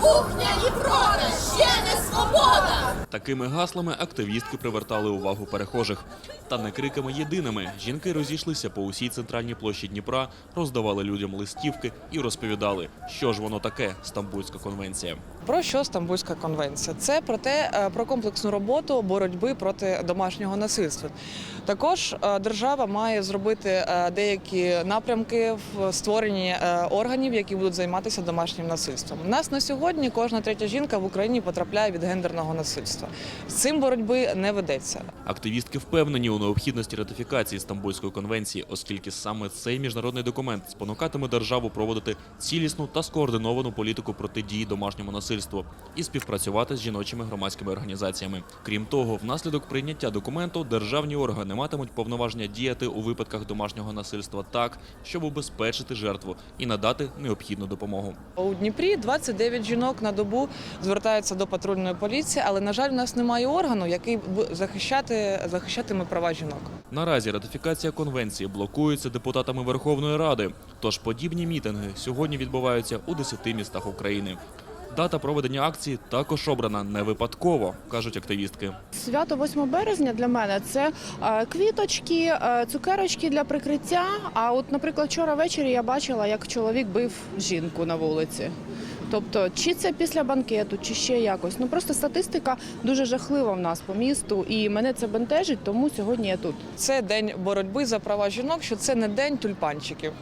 Кухня і продаж ще не свобода. Такими гаслами активістки привертали увагу перехожих. Та не криками єдиними. Жінки розійшлися по усій центральній площі Дніпра, роздавали людям листівки і розповідали, що ж воно таке Стамбульська конвенція. Про що Стамбульська конвенція? Це про те, е, про комплексну роботу боротьби проти домашнього насильства. Також е, держава має зробити е, деякі напрямки в створенні органів, які будуть займатися домашнім насильством. У нас на сьогодні кожна третя жінка в Україні потрапляє від гендерного насильства. З цим боротьби не ведеться. Активістки впевнені у необхідності ратифікації Стамбульської конвенції, оскільки саме цей міжнародний документ спонукатиме державу проводити цілісну та скоординовану політику протидії домашньому насильству і співпрацювати з жіночими громадськими організаціями. Крім того, внаслідок прийняття документу державні органи матимуть повноваження діяти у випадках домашнього насильства так, щоб убезпечити жертву і надати необхідну допомогу. У Дніпрі 29 жінок на добу звертаються до патрульної поліції, але на жаль, у нас немає органу, який б захищати захищатиме права жінок. Наразі ратифікація конвенції блокується депутатами Верховної Ради. Тож подібні мітинги сьогодні відбуваються у 10 містах України. Дата проведення акції також обрана не випадково, кажуть активістки. Свято 8 березня для мене це е, квіточки, е, цукерочки для прикриття. А от, наприклад, вчора ввечері я бачила, як чоловік бив жінку на вулиці. Тобто, чи це після банкету, чи ще якось. Ну просто статистика дуже жахлива в нас по місту, і мене це бентежить, тому сьогодні я тут. Це день боротьби за права жінок, що це не день тюльпанчиків.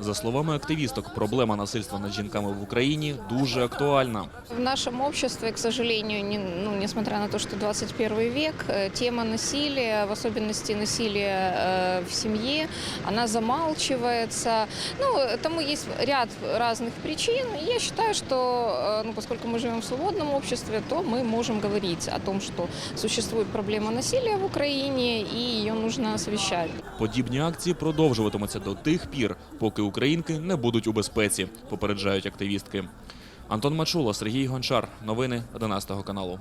За словами активісток, проблема насильства над жінками в Україні дуже актуальна. В нашем обществе, к сожалению, не- ну, несмотря на то, что 21 век, э, тема насилия, в особенности насилия э, в семье, она замалчивается. Ну, тому есть ряд разных причин. И я считаю, что, э, ну, поскольку мы живем в свободном обществе, то мы можем говорить о том, что существует проблема насилия в Украине, и ее нужно освещать. Подібні акції продовжуватимуться до тих пір, поки українки не будуть у безпеці, попереджають активістки. Антон Мачула, Сергій Гончар. Новини 11 каналу.